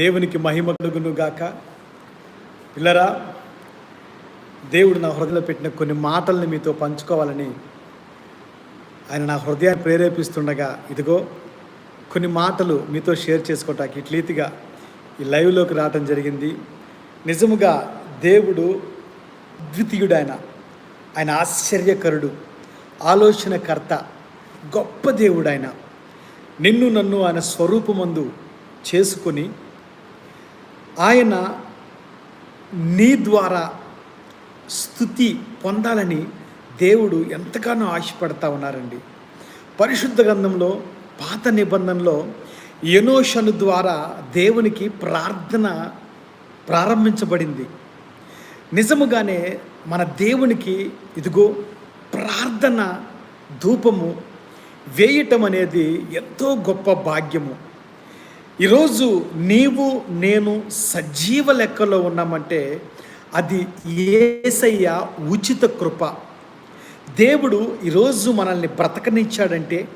దేవునికి మహిమ కలుగును గాక. పిల్లరా దేవుడు నా హృదయంలో పెట్టిన కొన్ని మాటల్ని మీతో పంచుకోవాలని ఆయన నా హృదయాన్ని ప్రేరేపిస్తుండగా ఇదిగో కొన్ని మాటలు మీతో షేర్ చేసుకోవటానికి ఇట్లీతిగా ఈ లైవ్లోకి రావటం జరిగింది. నిజముగా దేవుడు ద్వితీయుడు ఆయన ఆయన ఆశ్చర్యకరుడు ఆలోచనకర్త గొప్ప దేవుడు ఆయన నిన్ను నన్ను ఆయన స్వరూపమందు చేసుకొని ఆయన నీ ద్వారా స్థుతి పొందాలని దేవుడు ఎంతగానో ఆశపడతా ఉన్నారండి. పరిశుద్ధ గ్రంథంలో పాత నిబంధనలో ఎనోషను ద్వారా దేవునికి ప్రార్థన ప్రారంభించబడింది. నిజముగానే మన దేవునికి ఇదిగో ప్రార్థన ధూపము వేయటం అనేది ఎంతో గొప్ప భాగ్యము. ఈరోజు నీవు నేను సజీవ లెక్కలో ఉన్నామంటే అది ఏసయ్య ఉచిత కృప. దేవుడు ఈరోజు మనల్ని బ్రతకనిచ్చాడంటే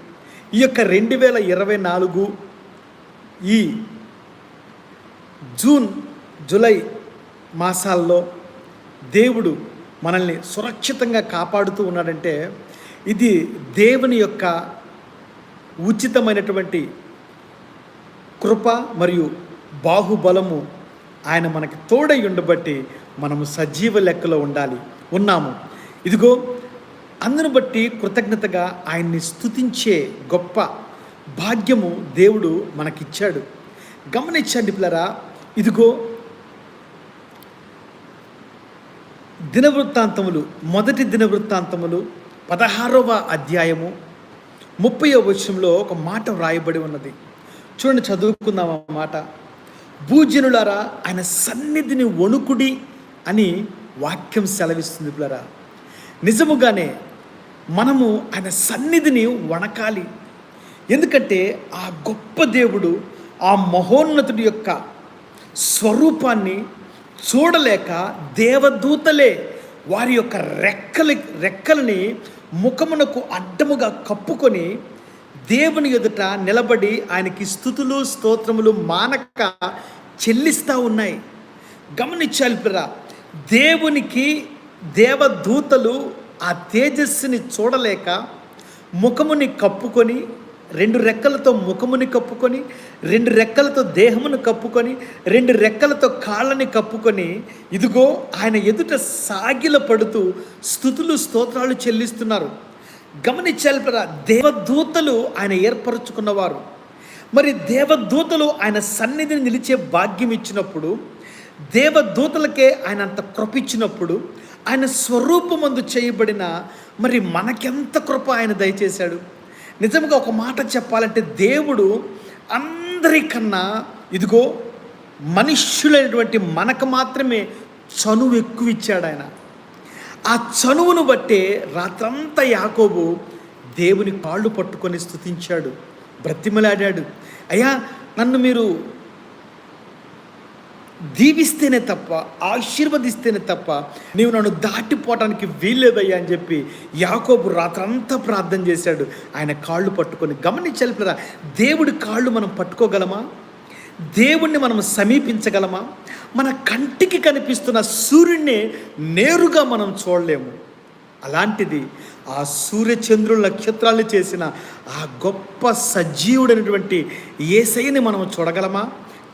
ఈ యొక్క రెండు వేల ఇరవై నాలుగు ఈ జూన్ జూలై మాసాల్లో దేవుడు మనల్ని సురక్షితంగా కాపాడుతూ ఉన్నాడంటే ఇది దేవుని యొక్క ఉచితమైనటువంటి కృప మరియు బాహుబలము ఆయన మనకి తోడై ఉండబట్టి మనము సజీవ లెక్కలో ఉండాలి. ఉన్నాము. ఇదిగో అందును బట్టి కృతజ్ఞతగా ఆయన్ని స్థుతించే గొప్ప భాగ్యము దేవుడు మనకిచ్చాడు. గమనించండి పిల్లరా ఇదిగో దినవృత్తాంతములు మొదటి దినవృత్తాంతములు పదహారవ అధ్యాయము ముప్పై వచనంలో ఒక మాట వ్రాయబడి ఉన్నది. చూడండి చదువుకుందాం అన్నమాట భూజనులారా ఆయన సన్నిధిని వణుకుడి అని వాక్యం సెలవిస్తుంది పిల్లరా. నిజముగానే మనము ఆయన సన్నిధిని వణకాలి. ఎందుకంటే ఆ గొప్ప దేవుడు ఆ మహోన్నతుడి యొక్క స్వరూపాన్ని చూడలేక దేవదూతలే వారి యొక్క రెక్కలి రెక్కలని ముఖమునకు అడ్డముగా కప్పుకొని దేవుని ఎదుట నిలబడి ఆయనకి స్థుతులు స్తోత్రములు మానక చెల్లిస్తూ ఉన్నాయి. గమనించాలి పిరా దేవునికి దేవదూతలు ఆ తేజస్సుని చూడలేక ముఖముని కప్పుకొని రెండు రెక్కలతో ముఖముని కప్పుకొని రెండు రెక్కలతో దేహమును కప్పుకొని రెండు రెక్కలతో కాళ్ళని కప్పుకొని ఇదిగో ఆయన ఎదుట సాగిల పడుతూ స్థుతులు స్తోత్రాలు చెల్లిస్తున్నారు. గమనించాలి దేవదూతలు ఆయన ఏర్పరచుకున్నవారు. మరి దేవదూతలు ఆయన సన్నిధిని నిలిచే భాగ్యం ఇచ్చినప్పుడు దేవదూతలకే ఆయన అంత కృప ఇచ్చినప్పుడు ఆయన స్వరూపమందు చేయబడిన మరి మనకెంత కృప ఆయన దయచేశాడు. నిజంగా ఒక మాట చెప్పాలంటే దేవుడు అందరికన్నా ఇదిగో మనుష్యులైనటువంటి మనకు మాత్రమే చనువు ఎక్కువ ఇచ్చాడు ఆయన ఆ చనువును బట్టే రాత్రంతా యాకోబు దేవుని కాళ్ళు పట్టుకొని స్థుతించాడు బ్రతిమలాడాడు. అయ్యా నన్ను మీరు దీవిస్తేనే తప్ప ఆశీర్వదిస్తేనే తప్ప నీవు నన్ను దాటిపోవటానికి వీల్లేదయ్యా అని చెప్పి యాకోబు రాత్రంతా ప్రార్థన చేశాడు. ఆయన కాళ్ళు పట్టుకొని గమనించాలి పిల్లరా దేవుడి కాళ్ళు మనం పట్టుకోగలమా? దేవుణ్ణి మనం సమీపించగలమా? మన కంటికి కనిపిస్తున్న సూర్యుడిని నేరుగా మనం చూడలేము. అలాంటిది ఆ సూర్యచంద్రుల నక్షత్రాలు చేసిన ఆ గొప్ప సజీవుడైనటువంటి ఏసైని మనం చూడగలమా?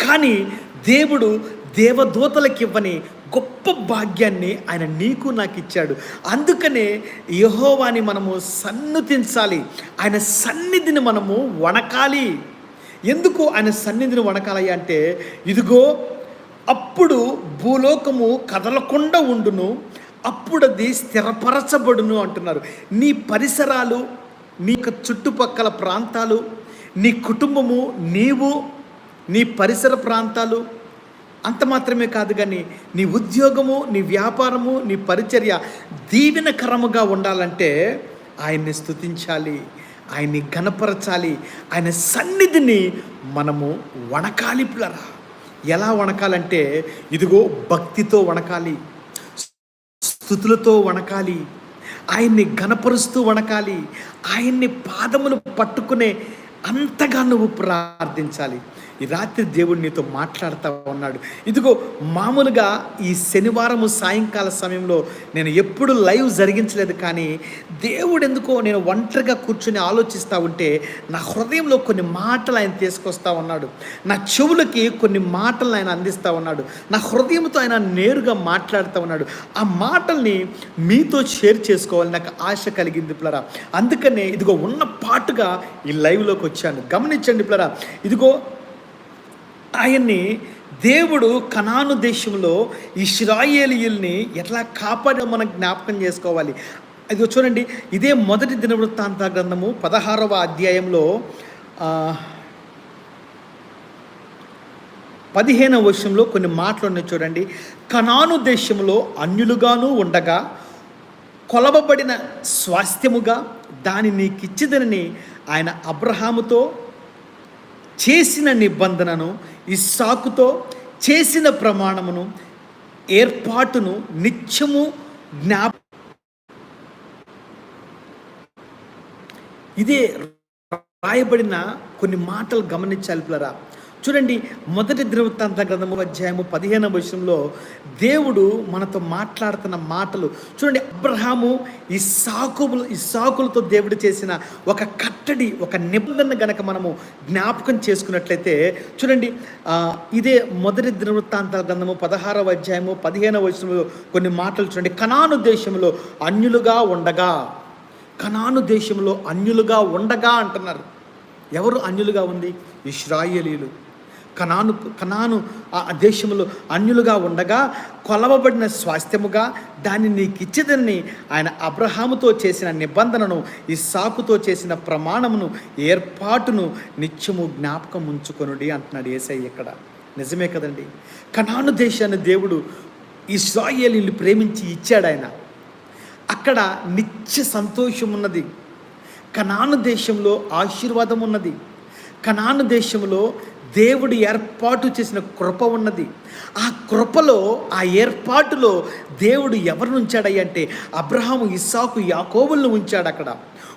కానీ దేవుడు దేవదూతలకు ఇవ్వని గొప్ప భాగ్యాన్ని ఆయన నీకు నాకు ఇచ్చాడు. అందుకనే యహోవాని మనము సన్నుతించాలి. ఆయన సన్నిధిని మనము వణకాలి. ఎందుకు ఆయన సన్నిధిని వణకాలయ్యా అంటే ఇదిగో అప్పుడు భూలోకము కదలకుండా ఉండును అప్పుడు అది స్థిరపరచబడును అంటున్నారు. నీ పరిసరాలు నీ యొక్క చుట్టుపక్కల ప్రాంతాలు నీ కుటుంబము నీవు నీ పరిసర ప్రాంతాలు అంత మాత్రమే కాదు కానీ నీ ఉద్యోగము నీ వ్యాపారము నీ పరిచర్య దీవెనకరముగా ఉండాలంటే ఆయన్ని స్థుతించాలి ఆయన్ని ఘనపరచాలి. ఆయన సన్నిధిని మనము వణకాలి పిల్లరా. ఎలా వణకాలంటే ఇదిగో భక్తితో వణకాలి స్థుతులతో వణకాలి ఆయన్ని ఘనపరుస్తూ వణకాలి ఆయన్ని పాదములు పట్టుకునే అంతగా నువ్వు ప్రార్థించాలి. ఈ రాత్రి దేవుడు నీతో మాట్లాడుతూ ఉన్నాడు. ఇదిగో మామూలుగా ఈ శనివారము సాయంకాల సమయంలో నేను ఎప్పుడు లైవ్ జరిగించలేదు కానీ దేవుడు ఎందుకో నేను ఒంటరిగా కూర్చొని ఆలోచిస్తూ ఉంటే నా హృదయంలో కొన్ని మాటలు ఆయన తీసుకొస్తా ఉన్నాడు. నా చెవులకి కొన్ని మాటలు ఆయన అందిస్తూ ఉన్నాడు. నా హృదయంతో ఆయన నేరుగా మాట్లాడుతూ ఉన్నాడు. ఆ మాటల్ని మీతో షేర్ చేసుకోవాలి నాకు ఆశ కలిగింది పిల్లరా. అందుకనే ఇదిగో ఉన్న పాటుగా ఈ లైవ్లోకి వచ్చాను. గమనించండి పిల్లరా. ఇదిగో ఆయన్ని దేవుడు కనాను దేశంలో ఇస్రాయేలీయుల్ని ఎట్లా కాపాడో మనం జ్ఞాపకం చేసుకోవాలి. ఇది చూడండి ఇదే మొదటి దినవృత్తాంత గ్రంథము పదహారవ అధ్యాయంలో పదిహేనవ వర్షంలో కొన్ని మాటలు ఉన్నాయి చూడండి. కనాను దేశంలో అన్యులుగాను ఉండగా కొలవబడిన స్వాస్థ్యముగా దాని నీకిచ్చిదనని ఆయన అబ్రహాముతో చేసిన నిబంధనను ఇస్సాకుతో చేసిన ప్రమాణమును ఏర్పాటును నిత్యము జ్ఞాప ఇదే రాయబడిన కొన్ని మాటలు గమనించాలి పిల్లరా. చూడండి మొదటి ధృవతాంత గ్రంథము అధ్యాయము పదిహేనవ విషయంలో దేవుడు మనతో మాట్లాడుతున్న మాటలు. చూడండి అబ్రహాము ఈ సాకులు ఈ సాకులతో దేవుడు చేసిన ఒక కట్టడి ఒక నిబంధన గనక మనము జ్ఞాపకం చేసుకున్నట్లయితే చూడండి ఇదే మొదటి ధృవతాంత గ్రంథము పదహారవ అధ్యాయము పదిహేనవ విషయంలో కొన్ని మాటలు చూడండి. కనాను దేశంలో అన్యులుగా ఉండగా కనాను దేశంలో అన్యులుగా ఉండగా అంటున్నారు. ఎవరు అన్యులుగా ఉంది? ఇస్రాయేలీలు కనాను కనాను ఆ దేశంలో అన్యులుగా ఉండగా కొలవబడిన స్వాస్థ్యముగా దాన్ని నీకు ఇచ్చేదని ఆయన అబ్రహాముతో చేసిన నిబంధనను ఇస్సాకుతో చేసిన ప్రమాణమును ఏర్పాటును నిత్యము జ్ఞాపకం ఉంచుకొనుడి అంటున్నాడు ఏసై ఇక్కడ. నిజమే కదండి. కనాను దేశాన్ని దేవుడు ఇస్రాయేలీలు ప్రేమించి ఇచ్చాడు ఆయన. అక్కడ నిత్య సంతోషం ఉన్నది కనాను దేశంలో ఆశీర్వాదం ఉన్నది కనాను దేశంలో దేవుడు ఏర్పాటు చేసిన కృప ఉన్నది. ఆ కృపలో ఆ ఏర్పాటులో దేవుడు ఎవరిని ఉంచాడయ్యంటే అబ్రహాము ఇస్సాకు యాకోబుల్ని ఉంచాడు అక్కడ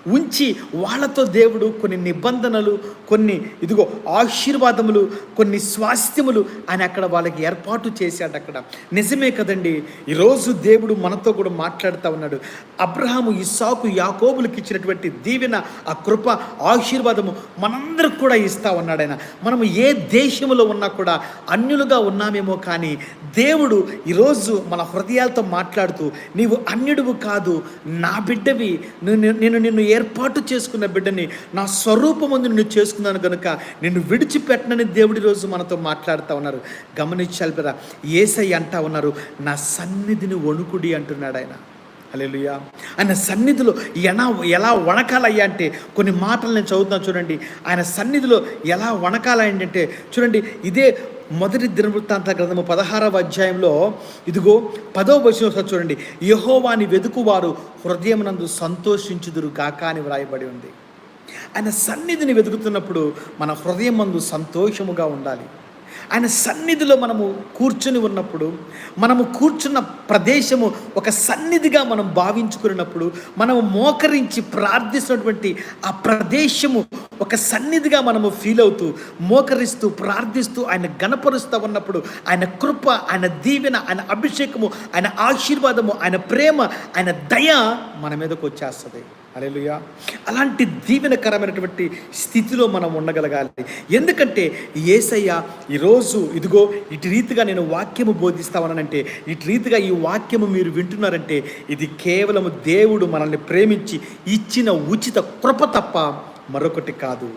ఉంచి వాళ్ళతో దేవుడు కొన్ని నిబంధనలు కొన్ని ఇదిగో ఆశీర్వాదములు కొన్ని స్వాస్థ్యములు అని అక్కడ వాళ్ళకి ఏర్పాటు చేశాడు అక్కడ. నిజమే కదండి ఈరోజు దేవుడు మనతో కూడా మాట్లాడుతూ ఉన్నాడు. అబ్రహాము ఇసాకు యాకోబులకు ఇచ్చినటువంటి దీవెన ఆ కృప ఆశీర్వాదము మనందరికి కూడా ఇస్తా ఉన్నాడు ఆయన. మనము ఏ దేశంలో ఉన్నా కూడా అన్యులుగా ఉన్నామేమో కానీ దేవుడు ఈరోజు మన హృదయాలతో మాట్లాడుతూ నీవు అన్యుడువు కాదు నా బిడ్డవి నేను నేను నిన్ను ఏర్పాటు చేసుకున్న బిడ్డని నా స్వరూపమందు నిన్ను చేసుకున్నాను కనుక నిన్ను విడిచిపెట్టనని దేవుడి రోజు మనతో మాట్లాడుతూ ఉన్నారు. గమనించాలి కదా ఏసై అంటా ఉన్నారు నా సన్నిధిని వణుకుడి అంటున్నాడు ఆయన. అలెలుయా ఆయన సన్నిధిలో ఎలా ఎలా వణకాలయ్యా అంటే కొన్ని మాటలు నేను చదువుతున్నాను చూడండి. ఆయన సన్నిధిలో ఎలా వణకాలయ్యంటే చూడండి ఇదే మొదటి దినవృత్తాంత గ్రంథము పదహారవ అధ్యాయంలో ఇదిగో పదో వచనం చూడండి. యహోవాని వెదుకువారు హృదయమునందు సంతోషించుదురు కాక అని వ్రాయబడి ఉంది. ఆయన సన్నిధిని వెతుకుతున్నప్పుడు మన హృదయం మందు సంతోషముగా ఉండాలి. ఆయన సన్నిధిలో మనము కూర్చుని ఉన్నప్పుడు మనము కూర్చున్న ప్రదేశము ఒక సన్నిధిగా మనం భావించుకున్నప్పుడు మనము మోకరించి ప్రార్థిస్తున్నటువంటి ఆ ప్రదేశము ఒక సన్నిధిగా మనము ఫీల్ అవుతూ మోకరిస్తూ ప్రార్థిస్తూ ఆయన గణపరుస్తూ ఉన్నప్పుడు ఆయన కృప ఆయన దీవెన ఆయన అభిషేకము ఆయన ఆశీర్వాదము ఆయన ప్రేమ ఆయన దయ మన మీదకు వచ్చేస్తుంది. అలెలుయా అలాంటి దీవెనకరమైనటువంటి స్థితిలో మనం ఉండగలగాలి. ఎందుకంటే ఏసయ్య ఈరోజు ఇదిగో ఇటు రీతిగా నేను వాక్యము బోధిస్తామనంటే ఇటు రీతిగా ఈ వాక్యము మీరు వింటున్నారంటే ఇది కేవలం దేవుడు మనల్ని ప్రేమించి ఇచ్చిన ఉచిత కృప తప్ప మరొకటి కాదు.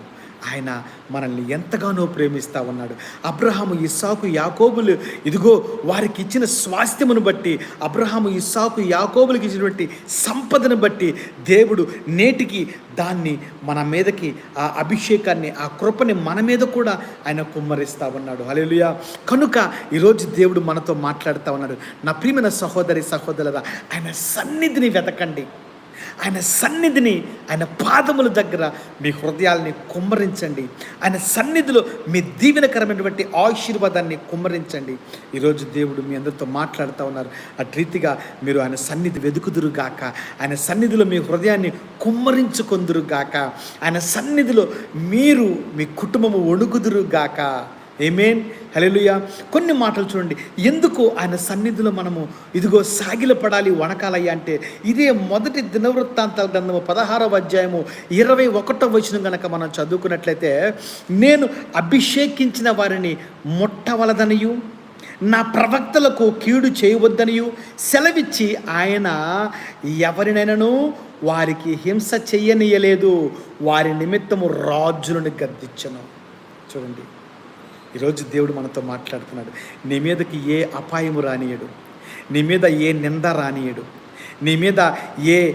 ఆయన మనల్ని ఎంతగానో ప్రేమిస్తూ ఉన్నాడు. అబ్రహాము ఇస్సాకు యాకోబులు ఇదిగో వారికి ఇచ్చిన స్వాస్థ్యమును బట్టి అబ్రహాము ఇస్సాకు యాకోబులకు ఇచ్చినటువంటి సంపదను బట్టి దేవుడు నేటికి దాన్ని మన మీదకి ఆ అభిషేకాన్ని ఆ కృపని మన మీద కూడా ఆయన కుమ్మరిస్తా ఉన్నాడు. హల్లెలూయా. కనుక ఈరోజు దేవుడు మనతో మాట్లాడుతూ ఉన్నాడు. నా ప్రియమైన సహోదరి సహోదరుల ఆయన సన్నిధిని వెతకండి. ఆయన సన్నిధిని ఆయన పాదముల దగ్గర మీ హృదయాల్ని కుమ్మరించండి. ఆయన సన్నిధిలో మీ దీవెనకరమైనటువంటి ఆశీర్వాదాన్ని కుమ్మరించండి. ఈరోజు దేవుడు మీ అందరితో మాట్లాడుతూ ఉన్నారు. అటు రీతిగా మీరు ఆయన సన్నిధి వెదుకుదురుగాక ఆయన సన్నిధిలో మీ హృదయాన్ని కుమ్మరించుకొందురు గాక ఆయన సన్నిధిలో మీరు మీ కుటుంబము వణుకుదురు గాక ఏమేన్ హలెలుయ కొన్ని మాటలు చూడండి. ఎందుకు ఆయన సన్నిధిలో మనము ఇదిగో సాగిలపడాలి వణకాలయ్యా అంటే ఇదే మొదటి దినవృత్తాంతాల గ్రంథము పదహారవ అధ్యాయము ఇరవై ఒకటో వచనం గనక మనం చదువుకున్నట్లయితే నేను అభిషేకించిన వారిని ముట్టవలదనియు నా ప్రవక్తలకు కీడు చేయవద్దనియు సెలవిచ్చి ఆయన ఎవరినైనాను వారికి హింస చెయ్యనీయలేదు. వారి నిమిత్తము రాజులను గద్దించను. చూడండి. ఈరోజు దేవుడు మనతో మాట్లాడుతున్నాడు. నీ మీదకి ఏ అపాయము రానియడు. నీ మీద ఏ నింద రానియడు. నీ మీద ఏ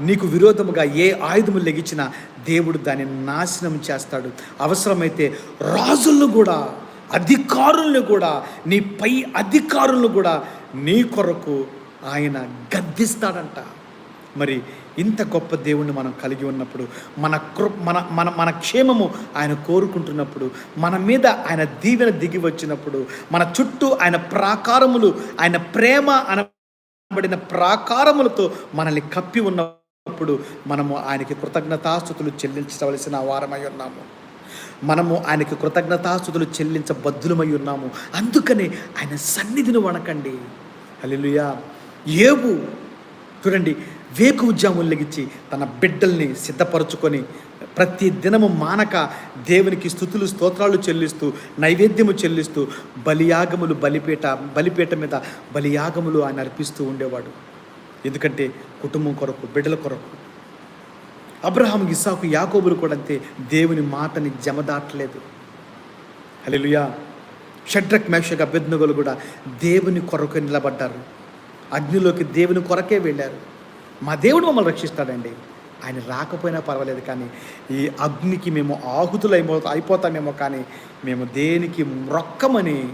నీకు విరోధముగా ఏ ఆయుధము లెగిచినా దేవుడు దాన్ని నాశనం చేస్తాడు. అవసరమైతే రాజులను కూడా అధికారులను కూడా నీ పై అధికారులను కూడా నీ కొరకు ఆయన గద్దిస్తాడంట. మరి ఇంత గొప్ప దేవుణ్ణి మనం కలిగి ఉన్నప్పుడు మన కృ మన మన మన క్షేమము ఆయన కోరుకుంటున్నప్పుడు మన మీద ఆయన దీవెన దిగి వచ్చినప్పుడు మన చుట్టూ ఆయన ప్రాకారములు ఆయన ప్రేమ అనబడిన ప్రాకారములతో మనల్ని కప్పి ఉన్నప్పుడు మనము ఆయనకి కృతజ్ఞతాస్థుతులు చెల్లించవలసిన వారమై ఉన్నాము. మనము ఆయనకి కృతజ్ఞతాస్థుతులు చెల్లించబద్ధులమై ఉన్నాము. అందుకనే ఆయన సన్నిధిని వణకండి. హల్లెలూయా. ఏవు చూడండి వేకు ఉద్యమం లెగిచ్చి తన బిడ్డల్ని సిద్ధపరచుకొని ప్రతి దినము మానక దేవునికి స్థుతులు స్తోత్రాలు చెల్లిస్తూ నైవేద్యము చెల్లిస్తూ బలియాగములు బలిపీట బలిపీట మీద బలియాగములు ఆయన అర్పిస్తూ ఉండేవాడు. ఎందుకంటే కుటుంబం కొరకు బిడ్డల కొరకు. అబ్రహాం ఇస్సాకు యాకోబులు కూడా అంతే. దేవుని మాటని జమదాటలేదు. అలెలుయా షడ్రక్ మేషక అభ్యర్థులు కూడా దేవుని కొరకు నిలబడ్డారు. అగ్నిలోకి దేవుని కొరకే వెళ్ళారు. మా దేవుడు మమ్మల్ని రక్షిస్తాడండి. ఆయన రాకపోయినా పర్వాలేదు కానీ ఈ అగ్నికి మేము ఆహుతులు అయిపో అయిపోతామేమో కానీ మేము దేనికి మ్రొక్కమని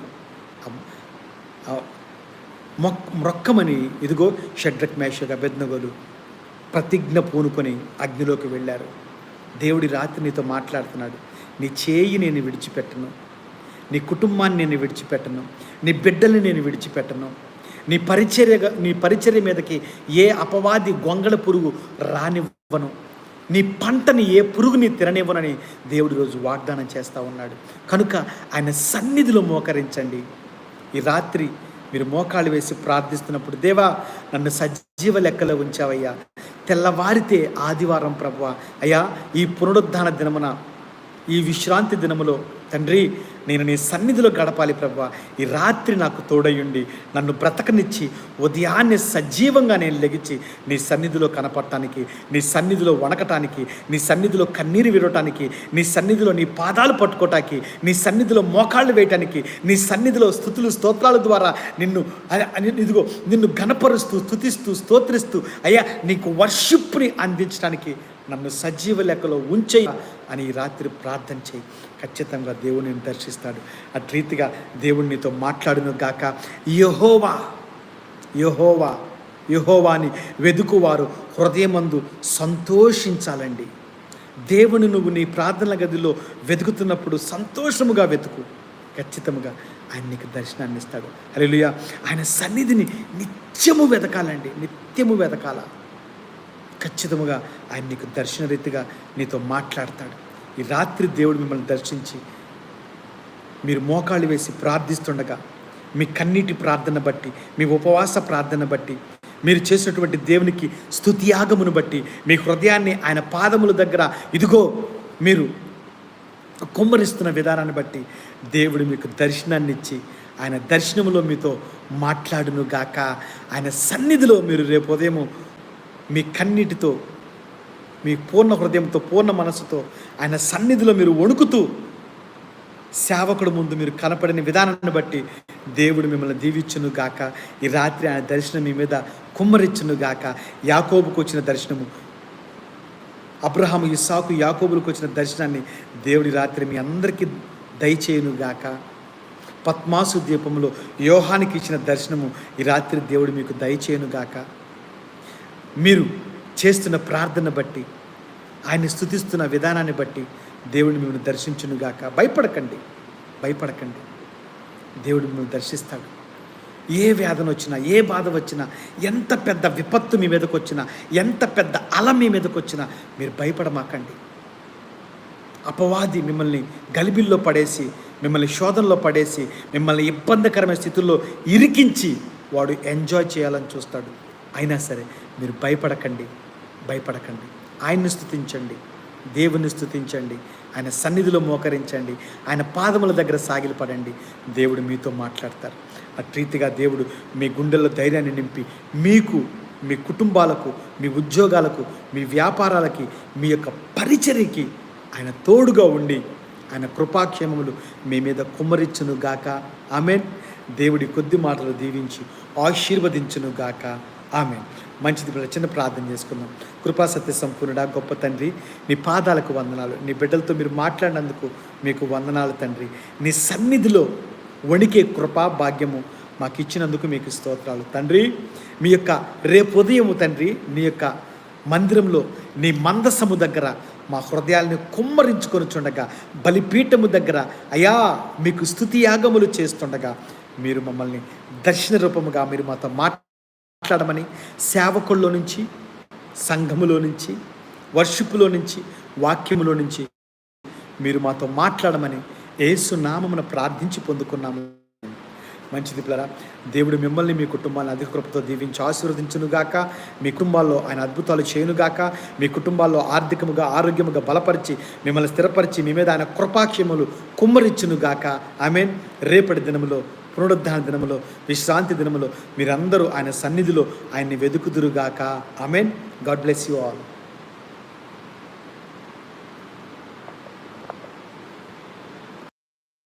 మొక్ మ్రొక్కమని ఇదిగో షడ్రక్ మేషగా బెద్నగోలు ప్రతిజ్ఞ పూనుకొని అగ్నిలోకి వెళ్ళారు. దేవుడి రాత్రి నీతో మాట్లాడుతున్నాడు. నీ చేయి నేను విడిచిపెట్టను. నీ కుటుంబాన్ని నేను విడిచిపెట్టను. నీ బిడ్డల్ని నేను విడిచిపెట్టను. నీ పరిచర్య నీ పరిచర్య మీదకి ఏ అపవాది గొంగళ పురుగు రానివ్వను. నీ పంటని ఏ పురుగుని తిననివ్వనని దేవుడి రోజు వాగ్దానం చేస్తూ ఉన్నాడు. కనుక ఆయన సన్నిధిలో మోకరించండి. ఈ రాత్రి మీరు మోకాళ్ళు వేసి ప్రార్థిస్తున్నప్పుడు దేవా నన్ను సజీవ లెక్కలో ఉంచావయ్యా. తెల్లవారితే ఆదివారం ప్రభువ. అయ్యా ఈ పునరుద్ధాన దినమున ఈ విశ్రాంతి దినములో తండ్రి నేను నీ సన్నిధిలో గడపాలి ప్రభా. ఈ రాత్రి నాకు తోడయుండి నన్ను బ్రతకనిచ్చి ఉదయాన్నే సజీవంగా నేను లెగిచి నీ సన్నిధిలో కనపడటానికి నీ సన్నిధిలో వణకటానికి నీ సన్నిధిలో కన్నీరు విరవటానికి నీ సన్నిధిలో నీ పాదాలు పట్టుకోవటానికి నీ సన్నిధిలో మోకాళ్ళు వేయటానికి నీ సన్నిధిలో స్థుతులు స్తోత్రాల ద్వారా నిన్ను ఇదిగో నిన్ను గణపరుస్తూ స్థుతిస్తూ స్తోత్రిస్తూ అయ్యా నీకు వర్షిప్ని అందించడానికి నన్ను సజీవ లెక్కలో ఉంచేయి అని ఈ రాత్రి ప్రార్థన చేయి. ఖచ్చితంగా దేవుని దర్శిస్తాడు. అటు రీతిగా దేవుణ్ణితో మాట్లాడును గాక. యహోవా యహోవా యహోవాని వెదుకువారు హృదయమందు సంతోషించాలండి. దేవుని నువ్వు నీ ప్రార్థనల గదిలో వెతుకుతున్నప్పుడు సంతోషముగా వెతుకు. ఖచ్చితంగా ఆయన నీకు దర్శనాన్ని ఇస్తాడు. హల్లెలూయా. ఆయన సన్నిధిని నిత్యము వెతకాలండి. నిత్యము వెతకాల. ఖచ్చితముగా ఆయన నీకు దర్శన రీతిగా నీతో మాట్లాడతాడు. ఈ రాత్రి దేవుడు మిమ్మల్ని దర్శించి మీరు మోకాళ్ళు వేసి ప్రార్థిస్తుండగా మీ కన్నీటి ప్రార్థన బట్టి మీ ఉపవాస ప్రార్థన బట్టి మీరు చేసినటువంటి దేవునికి స్థుతియాగమును బట్టి మీ హృదయాన్ని ఆయన పాదముల దగ్గర ఇదిగో మీరు కుమ్మరిస్తున్న విధానాన్ని బట్టి దేవుడు మీకు దర్శనాన్ని ఇచ్చి ఆయన దర్శనములో మీతో మాట్లాడును గాక ఆయన సన్నిధిలో మీరు రేపు ఉదయము మీ కన్నీటితో మీ పూర్ణ హృదయంతో పూర్ణ మనసుతో ఆయన సన్నిధిలో మీరు వణుకుతూ సేవకుడు ముందు మీరు కనపడిన విధానాన్ని బట్టి దేవుడు మిమ్మల్ని దీవించును గాక ఈ రాత్రి ఆయన దర్శనం మీ మీద కుమ్మరిచ్చును గాక యాకోబుకు వచ్చిన దర్శనము అబ్రహాము ఇస్సాకు యాకోబులకు వచ్చిన దర్శనాన్ని దేవుడి రాత్రి మీ అందరికీ దయచేయును గాక పద్మాసు దీపంలో యోహానికి ఇచ్చిన దర్శనము ఈ రాత్రి దేవుడు మీకు దయచేయును గాక మీరు చేస్తున్న ప్రార్థన బట్టి ఆయన్ని స్థుతిస్తున్న విధానాన్ని బట్టి దేవుడిని మిమ్మల్ని దర్శించునుగాక. భయపడకండి భయపడకండి. దేవుడు మిమ్మల్ని దర్శిస్తాడు. ఏ వేదన వచ్చినా ఏ బాధ వచ్చినా ఎంత పెద్ద విపత్తు మీ మీదకు వచ్చినా ఎంత పెద్ద అల మీ మీదకు వచ్చినా మీరు భయపడమాకండి. అపవాది మిమ్మల్ని గలిబిల్లో పడేసి మిమ్మల్ని శోధనలో పడేసి మిమ్మల్ని ఇబ్బందికరమైన స్థితుల్లో ఇరికించి వాడు ఎంజాయ్ చేయాలని చూస్తాడు. అయినా సరే మీరు భయపడకండి భయపడకండి. ఆయన్ని స్థుతించండి దేవుని స్థుతించండి ఆయన సన్నిధిలో మోకరించండి ఆయన పాదముల దగ్గర సాగిలపడండి దేవుడు మీతో మాట్లాడతారు. అట్రీతిగా దేవుడు మీ గుండెల్లో ధైర్యాన్ని నింపి మీకు మీ కుటుంబాలకు మీ ఉద్యోగాలకు మీ వ్యాపారాలకి మీ యొక్క పరిచర్యకి ఆయన తోడుగా ఉండి ఆయన కృపాక్షేమములు మీ మీద కుమ్మరించును గాక ఆమెన్. దేవుడి కొద్ది మాటలు దీవించి ఆశీర్వదించును గాక ఆమె మంచిది పిల్లలు చిన్న ప్రార్థన చేసుకుందాం. కృపా సత్య సంపూర్ణుడా గొప్ప తండ్రి నీ పాదాలకు వందనాలు. నీ బిడ్డలతో మీరు మాట్లాడినందుకు మీకు వందనాలు తండ్రి. నీ సన్నిధిలో వణికే కృపా భాగ్యము మాకు ఇచ్చినందుకు మీకు స్తోత్రాలు. తండ్రి మీ యొక్క రేపు ఉదయము తండ్రి నీ యొక్క మందిరంలో నీ మందసము దగ్గర మా హృదయాల్ని కుమ్మరించుకొని చుండగా బలిపీఠము దగ్గర అయా మీకు స్థుతి యాగములు చేస్తుండగా మీరు మమ్మల్ని దర్శన రూపముగా మీరు మాతో మాట్లాడమని సేవకుల్లో నుంచి సంఘములో నుంచి వర్షిపులో నుంచి వాక్యములో నుంచి మీరు మాతో మాట్లాడమని యేసు నామమున ప్రార్థించి పొందుకున్నాము. మంచిది పిల్లరా దేవుడు మిమ్మల్ని మీ కుటుంబాన్ని అధిక కృపతో దీవించి ఆశీర్వదించునుగాక. మీ కుటుంబాల్లో ఆయన అద్భుతాలు చేయునుగాక. మీ కుటుంబాల్లో ఆర్థికముగా ఆరోగ్యముగా బలపరిచి మిమ్మల్ని స్థిరపరిచి మీ మీద ఆయన కృపాక్షములు కుమ్మరించునుగాక. మీన్ రేపటి దినములో పునరుద్ధాన దినములో విశ్రాంతి దినములో మీరందరూ ఆయన సన్నిధిలో ఆయన్ని వెతుకుదురుగాక amen. God bless you all.